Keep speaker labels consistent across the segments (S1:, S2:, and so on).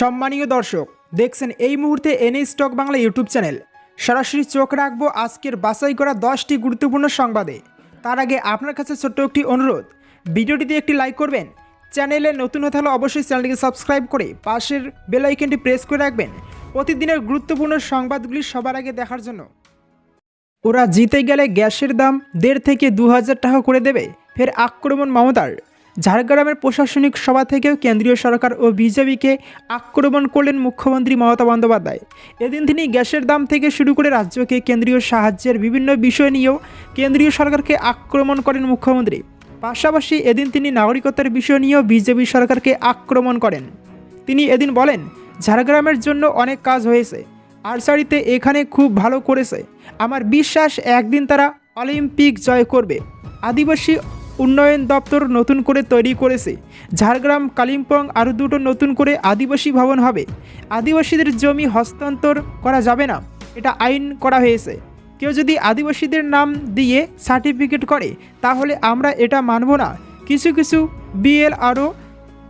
S1: সম্মানীয় দর্শক, দেখছেন এই মুহূর্তে NA stock Bangla YouTube channel. সরাসরি চোখ রাখব আজকের বাছাই করা দশটি গুরুত্বপূর্ণ সংবাদে। তার আগে আপনার কাছে ছোট্ট একটি অনুরোধ, ভিডিওটিতে একটি লাইক করবেন, চ্যানেলে নতুন হতে হলে অবশ্যই চ্যানেলটিকে সাবস্ক্রাইব করে পাশের বেল আইকনটি প্রেস করে রাখবেন। প্রতিদিনের গুরুত্বপূর্ণ সংবাদগুলি সবার আগে দেখার জন্য। ওরা জিতে গেলে গ্যাসের দাম দেড় থেকে দু হাজার টাকা করে দেবে, ফের আক্রমণ মমতার। ঝাড়গ্রামের প্রশাসনিক সভা থেকেও কেন্দ্রীয় সরকার ও বিজেপিকে আক্রমণ করলেন মুখ্যমন্ত্রী মমতা বন্দ্যোপাধ্যায়। এদিন তিনি গ্যাসের দাম থেকে শুরু করে রাজ্যকে কেন্দ্রীয় সাহায্যের বিভিন্ন বিষয় নিয়েও কেন্দ্রীয় সরকারকে আক্রমণ করেন মুখ্যমন্ত্রী। পাশাপাশি এদিন তিনি নাগরিকতার বিষয় নিয়েও বিজেপি সরকারকে আক্রমণ করেন। তিনি এদিন বলেন, ঝাড়গ্রামের জন্য অনেক কাজ হয়েছে। আরসারিতে এখানে খুব ভালো করেছে। আমার বিশ্বাস একদিন তারা অলিম্পিক জয় করবে। আদিবাসী উন্নয়ন দপ্তর নতুন করে তৈরি করেছে। ঝাড়গ্রাম, কালিম্পং আরও দুটো নতুন করে আদিবাসী ভবন হবে। আদিবাসীদের জমি হস্তান্তর করা যাবে না। এটা আইন করা হয়েছে। কেউ যদি আদিবাসীদের নাম দিয়ে সার্টিফিকেট করে, তাহলে আমরা এটা মানব না। কিছু কিছু বিএল আরও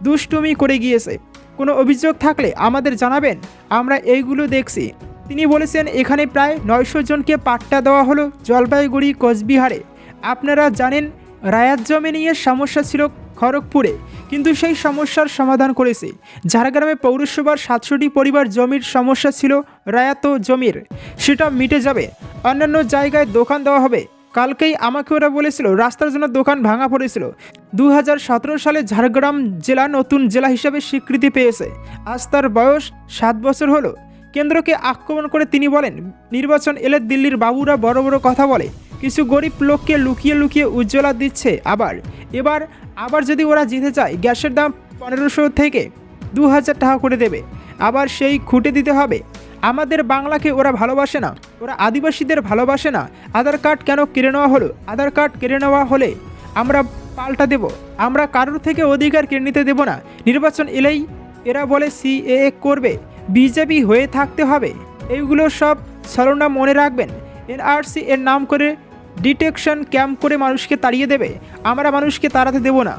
S1: দুষ্টুমি করে গিয়েছে। কোনো অভিযোগ থাকলে আমাদের জানাবেন। আমরা এইগুলো দেখছি। তিনি বলেছেন, এখানে প্রায় নয়শো জনকে পাট্টা দেওয়া হলো জলপাইগুড়ি, কোচবিহারে। আপনারা জানেন রায়াত জমি নিয়ে সমস্যা ছিল খড়গপুরে, কিন্তু সেই সমস্যার সমাধান করেছে। ঝাড়গ্রামে পৌরসভার সাতশোটি পরিবার জমির সমস্যা ছিল, রায়াত জমির। সেটা মিটে যাবে। অন্যান্য জায়গায় দোকান দেওয়া হবে। কালকেই আমাকে ওরা বলেছিল, রাস্তার জন্য দোকান ভাঙা পড়েছিল। দু হাজার সতেরো সালে ঝাড়গ্রাম জেলা নতুন জেলা হিসাবে স্বীকৃতি পেয়েছে। আজ তার বয়স সাত বছর হলো। কেন্দ্রকে আক্রমণ করে তিনি বলেন, নির্বাচন এলে দিল্লির বাবুরা বড় বড় কথা বলে। কিছু গরিব লোককে লুকিয়ে লুকিয়ে উজ্জ্বলা দিচ্ছে আবার। এবার, আবার যদি ওরা জিতে চায় গ্যাসের দাম পনেরোশো থেকে দু হাজার টাকা করে দেবে। আবার সেই খুঁটে দিতে হবে। আমাদের বাংলাকে ওরা ভালোবাসে না। ওরা আদিবাসীদের ভালোবাসে না। আধার কার্ড কেন কেড়ে নেওয়া হলো? আধার কার্ড কেড়ে নেওয়া হলে আমরা পাল্টা দেব। আমরা কারোর থেকে অধিকার কেড়ে নিতে দেব না। নির্বাচন এলেই এরা বলে সিএএ করবে। বিজেপি হয়ে থাকতে হবে। এইগুলো সব ছলনা মনে রাখবেন। এনআরসি এর নাম করে ডিটেকশন ক্যাম্প করে মানুষকে তাড়িয়ে দেবে। আমরা মানুষকে তাড়াতে দেব না।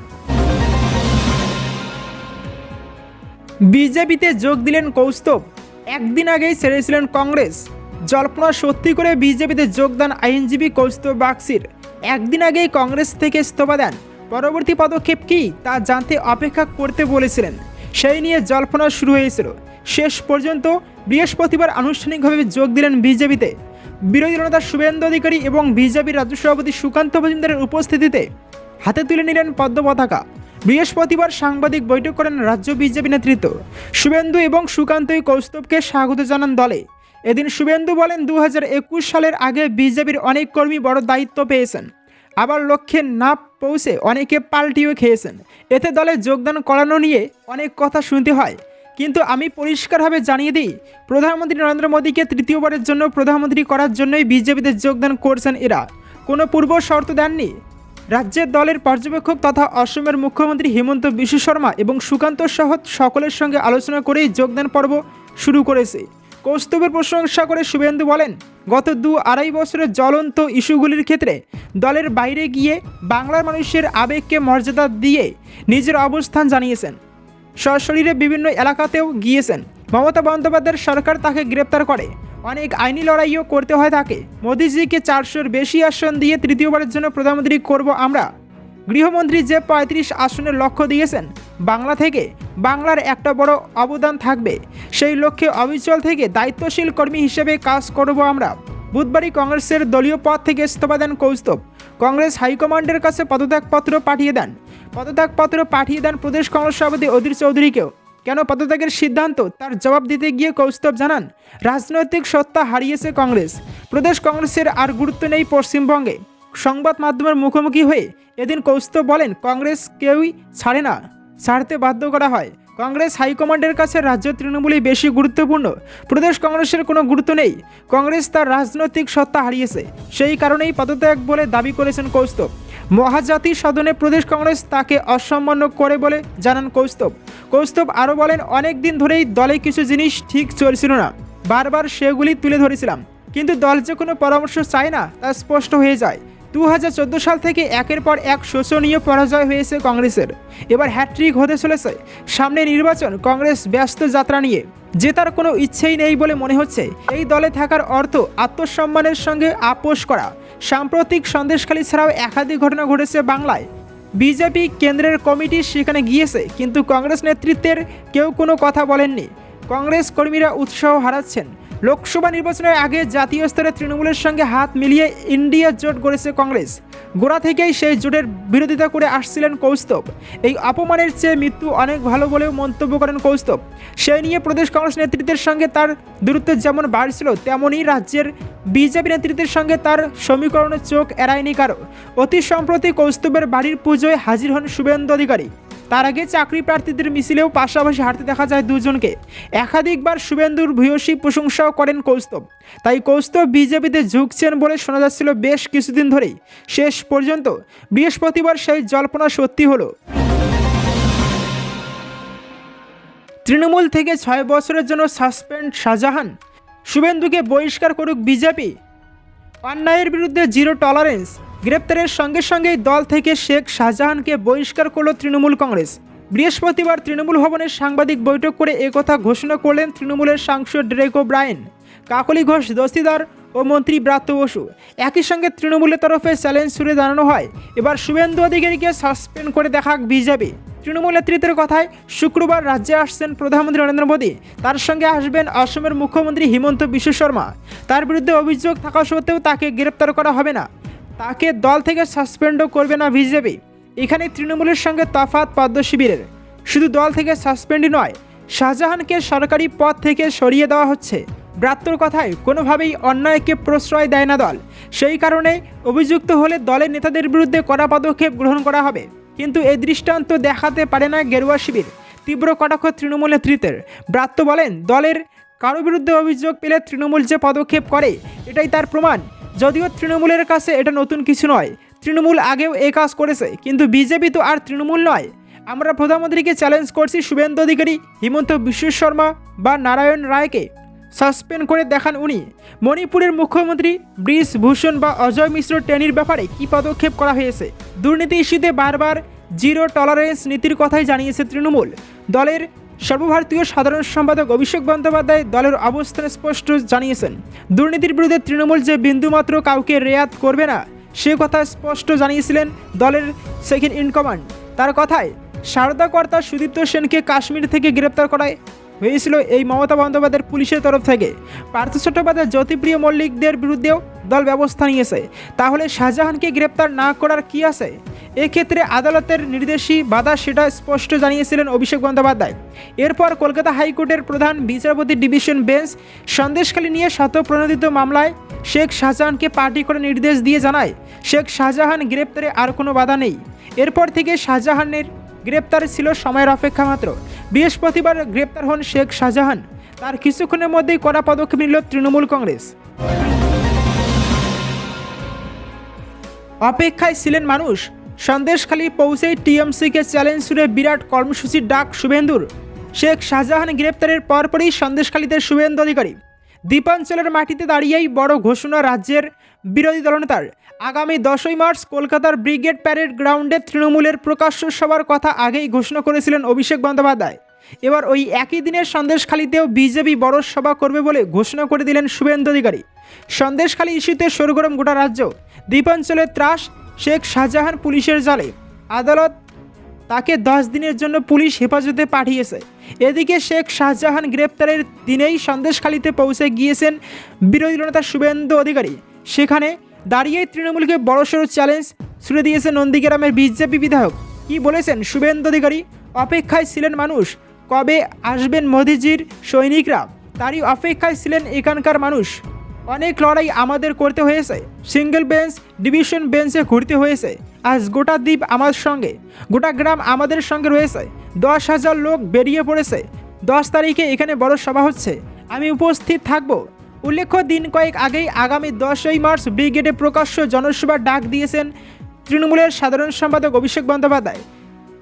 S1: বিজেপিতে যোগ দিলেন কৌস্তব। একদিন আগেই ছেড়েছিলেন কংগ্রেস। জল্পনা সত্যি করে বিজেপিতে যোগদান আইনজীবী কৌস্তব বাক্সির একদিন আগেই কংগ্রেস থেকে ইস্তফা দেন। পরবর্তী পদক্ষেপ কী তা জানতে অপেক্ষা করতে বলেছিলেন। সেই নিয়ে জল্পনা শুরু হয়েছিল। শেষ পর্যন্ত বৃহস্পতিবার আনুষ্ঠানিকভাবে যোগ দিলেন বিজেপিতে। বিরোধী নেতা শুভেন্দু অধিকারী এবং বিজেপির রাজ্য সভাপতি সুকান্ত মজুমদারের উপস্থিতিতে হাতে তুলে নিলেন পদ্ম পতাকা। বৃহস্পতিবার সাংবাদিক বৈঠক করেন রাজ্য বিজেপি নেতৃত্ব। শুভেন্দু এবং সুকান্তই কৌস্তবকে স্বাগত জানান দলে। এদিন শুভেন্দু বলেন দু হাজার একুশ সালের আগে বিজেপির অনেক কর্মী বড় দায়িত্ব পেয়েছেন। আবার লক্ষ্যে না পৌঁছে অনেকে পাল্টিও খেয়েছেন। এতে দলে যোগদান করানো নিয়ে অনেক কথা শুনতে হয়। কিন্তু আমি পরিষ্কারভাবে জানিয়ে দিই, প্রধানমন্ত্রী নরেন্দ্র মোদীকে তৃতীয়বারের জন্য প্রধানমন্ত্রী করার জন্যই বিজেপিতে যোগদান করছেন এরা। কোনো পূর্ব শর্ত দেননি। রাজ্যের দলের পর্যবেক্ষক তথা অসমের মুখ্যমন্ত্রী হেমন্ত বিশ্ব শর্মা এবং সুকান্ত সহ সকলের সঙ্গে আলোচনা করেই যোগদান পর্ব শুরু করেছে। কৌস্তবের প্রশংসা করে শুভেন্দু বলেন, গত দু আড়াই বছরের জ্বলন্ত ইস্যুগুলির ক্ষেত্রে দলের বাইরে গিয়ে বাংলার মানুষের আবেগকে মর্যাদা দিয়ে নিজের অবস্থান জানিয়েছেন। সশরীরে বিভিন্ন এলাকাতেও গিয়েছেন। মমতা বন্দ্যোপাধ্যায়ের সরকার তাকে গ্রেপ্তার করে। অনেক আইনি লড়াইও করতে হয় তাকে। মোদিজিকে চারশোর বেশি আসন দিয়ে তৃতীয়বারের জন্য প্রধানমন্ত্রী করব আমরা। গৃহমন্ত্রী যে পঁয়ত্রিশ আসনের লক্ষ্য দিয়েছেন, বাংলা থেকে বাংলার একটা বড় অবদান থাকবে। সেই লক্ষ্যে অবিচল থেকে দায়িত্বশীল কর্মী হিসেবে কাজ করব আমরা। বুধবারই কংগ্রেসের দলীয় পদ থেকে ইস্তফা দেন কৌস্তব। কংগ্রেস হাইকমান্ডের কাছে পদত্যাগপত্র পাঠিয়ে দেন। পদত্যাগপত্র পাঠিয়ে দেন প্রদেশ কংগ্রেস সভাপতি অধীর চৌধুরীকেও। কেন পদত্যাগের সিদ্ধান্ত? তার জবাব দিতে গিয়ে কৌস্তব জানান, রাজনৈতিক সত্তা হারিয়েছে কংগ্রেস। প্রদেশ কংগ্রেসের আর গুরুত্ব নেই পশ্চিমবঙ্গে। সংবাদ মাধ্যমের মুখোমুখি হয়ে এদিন কৌস্তব বলেন, কংগ্রেস কেউই ছাড়ে না, ছাড়তে বাধ্য করা হয়। কংগ্রেস হাইকমান্ডের কাছে রাজ্য তৃণমূলই বেশি গুরুত্বপূর্ণ। প্রদেশ কংগ্রেসের কোনো গুরুত্ব নেই। কংগ্রেস তার রাজনৈতিক সত্তা হারিয়েছে। সেই কারণেই পদত্যাগ বলে দাবি করেছেন কৌস্তব। মহাজাতি সদনে প্রদেশ কংগ্রেস তাকে অসম্মান করে বলে জানান কৌস্তব। কৌস্তব আরও বলেন, অনেক দিন ধরেই দলে কিছু জিনিস ঠিক চলছিল না। বারবার সেগুলি তুলে ধরেছিলাম। কিন্তু দল যে কোনো পরামর্শ চায় না, তা স্পষ্ট হয়ে যায়। দু হাজার চোদ্দ সাল থেকে একের পর এক শোচনীয় পরাজয় হয়েছে কংগ্রেসের। এবার হ্যাট্রিক হতে চলেছে সামনে নির্বাচন কংগ্রেস ব্যস্ত যাত্রা নিয়ে। জেতার কোনো ইচ্ছেই নেই বলে মনে হচ্ছে এই দলে থাকার অর্থ আত্মসম্মানের সঙ্গে আপোষ করা। সাম্প্রতিক সন্দেশখালী ছাড়াও একাধিক ঘটনা ঘটেছে বাংলায়। বিজেপি কেন্দ্রের কমিটি সেখানে গিয়েছে, কিন্তু কংগ্রেস নেতৃত্বের কেউ কোনো কথা বলেননি। কংগ্রেস কর্মীরা উৎসাহ হারাচ্ছেন। লোকসভা নির্বাচনের আগে জাতীয় স্তরে তৃণমূলের সঙ্গে হাত মিলিয়ে ইন্ডিয়া জোট গড়েছে কংগ্রেস। গোড়া থেকেই সেই জোটের বিরোধিতা করে আসছিলেন কৌস্তব। এই অপমানের চেয়ে মৃত্যু অনেক ভালো বলেও মন্তব্য করেন কৌস্তব। সেই নিয়ে প্রদেশ কংগ্রেস নেতৃত্বের সঙ্গে তার দূরত্ব যেমন বাড়ছিল তেমনই রাজ্যের বিজেপি নেতৃত্বের সঙ্গে তার সমীকরণের চোখ এড়ায়নি কারও। অতি সম্প্রতি কৌস্তবের বাড়ির পুজোয় হাজির হন শুভেন্দু অধিকারী। তার আগে চাকরি প্রার্থীদের মিছিলেও পাশাপাশি হাঁটতে দেখা যায় দুজনকে। একাধিকবার শুভেন্দুর ভূয়সী প্রশংসাও করেন কৌস্তব। তাই কৌস্তব বিজেপিতে ঝুঁকছেন বলে শোনা যাচ্ছিল বেশ কিছুদিন ধরেই। শেষ পর্যন্ত বৃহস্পতিবার সেই জল্পনা সত্যি হলো। তৃণমূল থেকে ছয় বছরের জন্য সাসপেন্ড শাহজাহান। শুভেন্দুকে বহিষ্কার করুক বিজেপি। অন্যায়ের বিরুদ্ধে জিরো টলারেন্স। গ্রেপ্তারের সঙ্গে সঙ্গেই দল থেকে শেখ শাহজাহানকে বহিষ্কার করল তৃণমূল কংগ্রেস। বৃহস্পতিবার তৃণমূল ভবনের সাংবাদিক বৈঠক করে একথা ঘোষণা করলেন তৃণমূলের সাংসদ ড্রেকো ব্রায়েন। কাকলি ঘোষ, দস্তিদার ও মন্ত্রী ব্রাত্য বসু। একই সঙ্গে তৃণমূলের তরফে চ্যালেঞ্জ ছুড়ে জানানো হয়। এবার শুভেন্দু অধিকারীকে সাসপেন্ড করে দেখাক বিজেপি। তৃণমূল নেতৃত্বের কথায় শুক্রবার রাজ্যে আসছেন প্রধানমন্ত্রী নরেন্দ্র মোদী। তার সঙ্গে আসবেন অসমের মুখ্যমন্ত্রী হিমন্ত বিশ্ব শর্মা। তার বিরুদ্ধে অভিযোগ থাকা সত্ত্বেও তাকে গ্রেপ্তার করা হবে না। তাকে দল থেকে সাসপেন্ডও করবে না বিজেপি। এখানে তৃণমূলের সঙ্গে তফাৎ পদ্ম শিবিরের। শুধু দল থেকে সাসপেন্ডই নয়, শাহজাহানকে সরকারি পদ থেকে সরিয়ে দেওয়া হচ্ছে। ব্রাত্যর কথায় কোনোভাবেই অন্যায়কে প্রশ্রয় দেয় না দল। সেই কারণে অভিযুক্ত হলে দলের নেতাদের বিরুদ্ধে কড়া পদক্ষেপ গ্রহণ করা হবে। কিন্তু এই দৃষ্টান্ত দেখাতে পারে না গেরুয়া শিবির, তীব্র কটাক্ষ তৃণমূল নেতৃত্বের। ব্রাত্য বলেন, দলের কারও বিরুদ্ধে অভিযোগ পেলে তৃণমূল যে পদক্ষেপ করে, এটাই তার প্রমাণ। যদিও তৃণমূলের কাছে এটা নতুন কিছু নয়। তৃণমূল আগেও এ কাজ করেছে, কিন্তু বিজেপি তো আর তৃণমূল নয়। আমরা প্রধানমন্ত্রীকে চ্যালেঞ্জ করছি শুভেন্দু অধিকারী, হিমন্ত বিশ্ব শর্মা বা নারায়ণ রায়কে। সাসপেন্ড করে দেখান উনি। মণিপুরের মুখ্যমন্ত্রী ব্রিজ ভূষণ বা অজয় মিশ্র টেনির ব্যাপারে কী পদক্ষেপ করা হয়েছে? দুর্নীতি ইস্যুতে বারবার জিরো টলারেন্স নীতির কথাই জানিয়েছে তৃণমূল। দলের সর্বভারতীয় সাধারণ সম্পাদক অভিষেক বন্দ্যোপাধ্যায় দলের অবস্থান স্পষ্ট জানিয়েছেন। দুর্নীতির বিরুদ্ধে তৃণমূল যে বিন্দুমাত্র কাউকে রেয়াত করবে না, সে কথা স্পষ্ট জানিয়েছিলেন দলের সেকেন্ড ইন কমান্ড তার কথায়, সারদা কর্তা সুদীপ্ত সেনকে কাশ্মীর থেকে গ্রেপ্তার করায় হয়েছিল এই মমতা বন্দ্যোপাধ্যায়ের পুলিশের তরফ থেকে। পার্থ চট্টোপাধ্যায় জ্যোতিপ্রিয় মল্লিকদের বিরুদ্ধেও দল ব্যবস্থা নিয়েছে। তাহলে শাহজাহানকে গ্রেপ্তার না করার কি আছে? এক্ষেত্রে আদালতের নির্দেশই বাধা সেটা স্পষ্ট জানিয়েছিলেন অভিষেক বন্দ্যোপাধ্যায়। এরপর কলকাতা হাইকোর্টের প্রধান বিচারপতি ডিভিশন বেঞ্চ সন্দেশখালী নিয়ে শতপ্রণোদিত মামলায় শেখ শাহজাহানকে পার্টি করে নির্দেশ দিয়ে জানায়, শেখ শাহজাহান গ্রেপ্তারে আর কোনো বাধা নেই। এরপর থেকে শাহজাহানের গ্রেপ্তার ছিল সময়ের অপেক্ষা মাত্র। বৃহস্পতিবার গ্রেপ্তার হন শেখ শাহজাহান। তার কিছুক্ষণের মধ্যেই কড়া পদক্ষেপ নিল তৃণমূল কংগ্রেস। অপেক্ষায় ছিলেন মানুষ। সন্দেশখালী পৌঁছেই টিএমসিকে চ্যালেঞ্জ ছুড়ে বিরাট কর্মসূচির ডাক শুভেন্দুর। শেখ শাহজাহান গ্রেপ্তারের পরপরই সন্দেশখালীতে শুভেন্দু অধিকারী। দ্বীপাঞ্চলের মাটিতে দাঁড়িয়েই বড় ঘোষণা রাজ্যের বিরোধী দলনেতার। আগামী দশই মার্চ কলকাতার ব্রিগেড প্যারেড গ্রাউন্ডে তৃণমূলের প্রকাশ্য সভার কথা আগেই ঘোষণা করেছিলেন অভিষেক বন্দ্যোপাধ্যায়। এবার ওই একই দিনের সন্দেশখালীতেও বিজেপি বড় সভা করবে বলে ঘোষণা করে দিলেন শুভেন্দু অধিকারী। সন্দেশখালী ইস্যুতে সরগরম গোটা রাজ্য। দ্বীপাঞ্চলের ত্রাস, শেখ শাহজাহান পুলিশের জালে। আদালত তাকে দশ দিনের জন্য পুলিশ হেফাজতে পাঠিয়েছে। এদিকে শেখ শাহজাহান গ্রেপ্তারের দিনেই সন্দেশখালীতে পৌঁছে গিয়েছেন বিরোধী নেতা শুভেন্দু অধিকারী। সেখানে দাঁড়িয়েই তৃণমূলকে বড়সড় চ্যালেঞ্জ ছুড়ে দিয়েছে নন্দীগ্রামের বিজেপি বিধায়ক। কি বলেছেন শুভেন্দু অধিকারী? অপেক্ষায় ছিলেন মানুষ। কবে আসবেন মোদিজির সৈনিকরা? তারই অপেক্ষায় ছিলেন এখানকার মানুষ। অনেক লড়াই আমাদের করতে হয়েছে। সিঙ্গেল বেঞ্চ, ডিভিশন বেঞ্চে ঘুরতে হয়েছে। আজ গোটা দ্বীপ আমার সঙ্গে। গোটা গ্রাম আমাদের সঙ্গে রয়েছে। দশ হাজার লোক বেরিয়ে পড়েছে। দশ তারিখে এখানে বড় সভা হচ্ছে। আমি উপস্থিত থাকব। উল্লেখ্য, দিন কয়েক আগেই আগামী দশই মার্চ ব্রিগেডে প্রকাশ্য জনসভার ডাক দিয়েছেন তৃণমূলের সাধারণ সম্পাদক অভিষেক বন্দ্যোপাধ্যায়।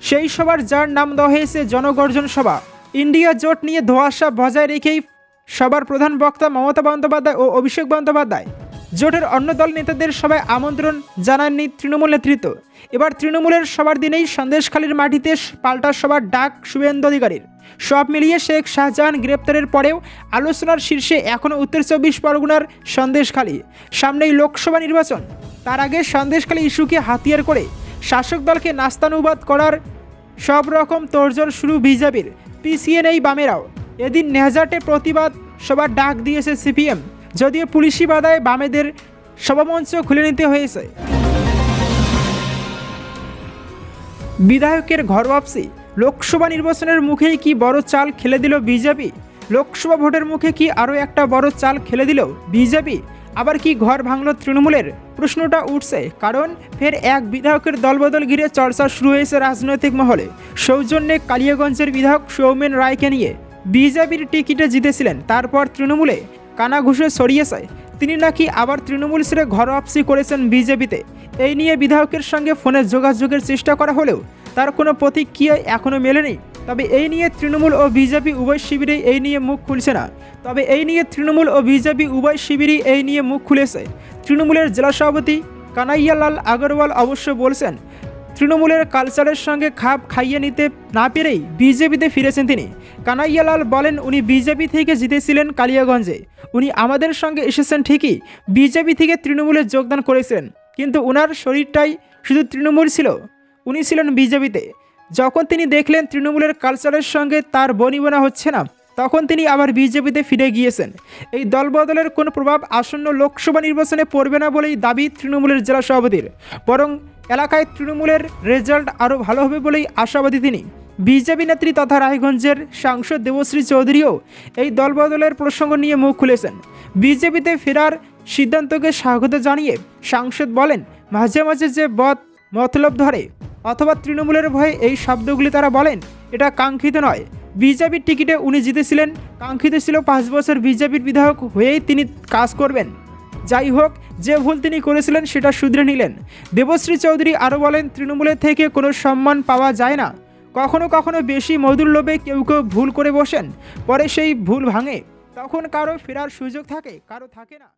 S1: সেই সভার যার নাম দেওয়া হয়েছে জনগর্জন সভা। ইন্ডিয়া জোট নিয়ে ধোয়াশা বজায় রেখেই সবার প্রধান বক্তা মমতা বন্দ্যোপাধ্যায় ও অভিষেক বন্দ্যোপাধ্যায়। জোটের অন্য দল নেতাদের সবাই আমন্ত্রণ জানাননি তৃণমূল নেতৃত্ব। এবার তৃণমূলের সবার দিনেই সন্দেশখালীর মাটিতে পাল্টা সবার ডাক শুভেন্দু অধিকারীর। সব মিলিয়ে শেখ শাহজাহান গ্রেপ্তারের পরেও আলোচনার শীর্ষে এখনও উত্তর চব্বিশ পরগনার সন্দেশখালী। সামনেই লোকসভা নির্বাচন। তার আগে সন্দেশখালী ইস্যুকে হাতিয়ার করে শাসক দলকে নাস্তানুবাদ করার সব রকম তোড়জোড় শুরু বিজেপির। পিছিয়ে নেই বামেরাও। এদিন নেহাজাটে প্রতিবাদ সবার ডাক দিয়েছে সিপিএম। যদিও পুলিশি বাধায় বামেদের সভামঞ্চ খুলে নিতে হয়েছে। বিধায়কের ঘর ওয়াপসি লোকসভা নির্বাচনের মুখেই কি বড় চাল খেলে দিল বিজেপি? লোকসভা ভোটের মুখে কি আরও একটা বড় চাল খেলে দিল বিজেপি? আবার কি ঘর ভাঙল তৃণমূলের? প্রশ্নটা উঠছে, কারণ ফের এক বিধায়কের দলবদল ঘিরে চর্চা শুরু হয়েছে রাজনৈতিক মহলে। সৌজন্যে কালিয়াগঞ্জের বিধায়ক সৌমেন রায়কে নিয়ে বিজেপির টিকিটে জিতেছিলেন, তারপর তৃণমূলে কানাঘুষে ছড়িয়েছে তিনি নাকি আবার তৃণমূল ছেড়ে ঘর ওয়াপসি করেছেন বিজেপিতে। এই নিয়ে বিধায়কের সঙ্গে ফোনে যোগাযোগের চেষ্টা করা হলেও তার কোনো প্রতিক্রিয়া এখনও মেলেনি। তবে এই নিয়ে তৃণমূল ও বিজেপি উভয় শিবিরেই এই নিয়ে মুখ খুলছে না। তবে এই নিয়ে তৃণমূল ও বিজেপি উভয় শিবিরই এই নিয়ে মুখ খুলেছে। তৃণমূলের জেলা সভাপতি কানাইয়ালাল আগরওয়াল অবশ্য বলছেন, তৃণমূলের কালচারের সঙ্গে খাপ খাইয়ে নিতে না পেরেই বিজেপিতে ফিরেছেন তিনি। কানাইয়ালাল বলেন, উনি বিজেপি থেকে জিতেছিলেন কালিয়াগঞ্জে। উনি আমাদের সঙ্গে এসেছেন ঠিকই, বিজেপি থেকে তৃণমূলে যোগদান করেছিলেন। কিন্তু ওনার শরীরটাই শুধু তৃণমূল ছিল। উনি ছিলেন বিজেপিতে। যখন তিনি দেখলেন তৃণমূলের কালচারের সঙ্গে তার বনিবনা হচ্ছে না, তখন তিনি আবার বিজেপিতে ফিরে গিয়েছেন। এই দলবদলের কোনো প্রভাব আসন্ন লোকসভা নির্বাচনে পড়বে না বলেই দাবি তৃণমূলের জেলা সভাপতির। বরং এলাকায় তৃণমূলের রেজাল্ট আরও ভালো হবে বলেই আশাবাদী তিনি। বিজেপি নেত্রী তথা রায়গঞ্জের সাংসদ দেবশ্রী চৌধুরীও এই দলবদলের প্রসঙ্গ নিয়ে মুখ খুলেছেন। বিজেপিতে ফেরার সিদ্ধান্তকে স্বাগত জানিয়ে সাংসদ বলেন, মাঝে মাঝে যে বদ মতলব ধরে, অথবা তৃণমূলের ভয়ে এই শব্দগুলি তারা বলেন, এটা কাঙ্ক্ষিত নয়। বিজেপির টিকিটে উনি জিতেছিলেন, কাঙ্ক্ষিত ছিল পাঁচ বছর বিজেপির বিধায়ক হয়েই তিনি কাজ করবেন। যাই হোক, যে ভুল তিনি করেছিলেন সেটা শুধরে নিলেন। দেবশ্রী চৌধুরী আরও বলেন, তৃণমূলের থেকে কোনো সম্মান পাওয়া যায় না। কখনো কখনো বেশি মধুর লোভে কেউ কেউ ভুল করে বসেন, পরে সেই ভুল ভাঙে। তখন কারও ফেরার সুযোগ থাকে, কারও থাকে না।